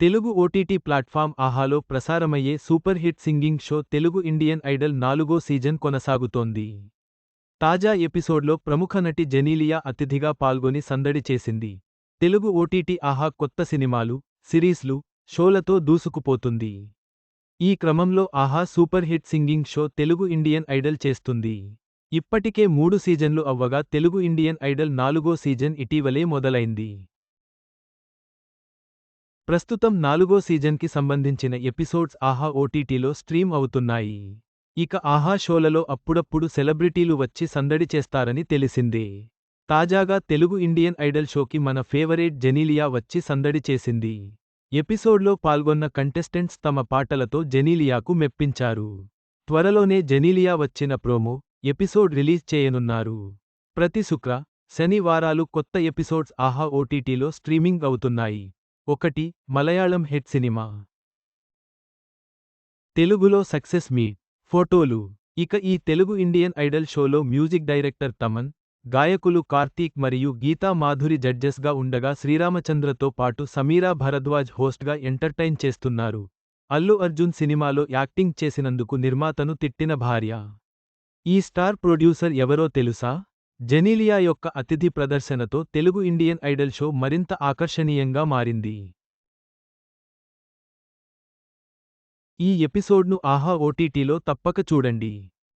Telugu OTT platform ఆహాలో ప్రసారమయ్యే super hit singing show Telugu Indian idol నాలుగో సీజన్ కొనసాగుతోంది. తాజా ఎపిసోడ్లో ప్రముఖ నటి జెనీలియా అతిథిగా పాల్గొని సందడి చేసింది. తెలుగు ఓటీటీ ఆహా కొత్త సినిమాలు సిరీస్లు షోలతో దూసుకుపోతుంది. ఈ క్రమంలో Aha super hit singing show Telugu Indian idol చేస్తుంది. ఇప్పటికే మూడు సీజన్లు అవ్వగా తెలుగు ఇండియన్ ఐడల్ నాలుగో సీజన్ ఇటీవలే మొదలైంది. ప్రస్తుతం నాలుగో సీజన్కి సంబంధించిన ఎపిసోడ్స్ ఆహా ఓటీటీలో స్ట్రీమ్ అవుతున్నాయి. ఇక ఆహా షోలలో అప్పుడప్పుడు సెలబ్రిటీలు వచ్చి సందడి చేస్తారని తెలిసిందే. తాజాగా తెలుగు ఇండియన్ ఐడల్ షోకి మన ఫేవరేట్ జెనీలియా వచ్చి సందడి చేసింది. ఎపిసోడ్లో పాల్గొన్న కంటెస్టెంట్స్ తమ పాటలతో జెనీలియాకు మెప్పించారు. త్వరలోనే జెనీలియా వచ్చిన ప్రోమో ఎపిసోడ్ రిలీజ్ చేయనున్నారు. ప్రతి శుక్ర శనివారాలు కొత్త ఎపిసోడ్స్ ఆహా ఓటీటీలో స్ట్రీమింగ్ అవుతున్నాయి. ఒకటి మలయాళం హెట్ సినిమా. తెలుగులో సక్సెస్ మీ. ఫోటోలు. ఇక ఈ తెలుగు ఇండియన్ ఐడల్ షోలో మ్యూజిక్ డైరెక్టర్ తమన్ గాయకులు కార్తీక్ మరియు గీతా మాధురి జడ్జెస్గా ఉండగా శ్రీరామచంద్రతో పాటు సమీరా భరద్వాజ్ హోస్ట్గా ఎంటర్టైన్ చేస్తున్నారు. అల్లు అర్జున్ సినిమాలో యాక్టింగ్ చేసినందుకు నిర్మాతను తిట్టిన భార్య. ఈ స్టార్ ప్రొడ్యూసర్ ఎవరో తెలుసా? జెనీలియా యొక్క అతిథి ప్రదర్శనతో తెలుగు ఇండియన్ ఐడల్ షో మరింత ఆకర్షణీయంగా మారింది. ఈ ఎపిసోడ్ను ఆహా ఓటీటీలో తప్పక చూడండి.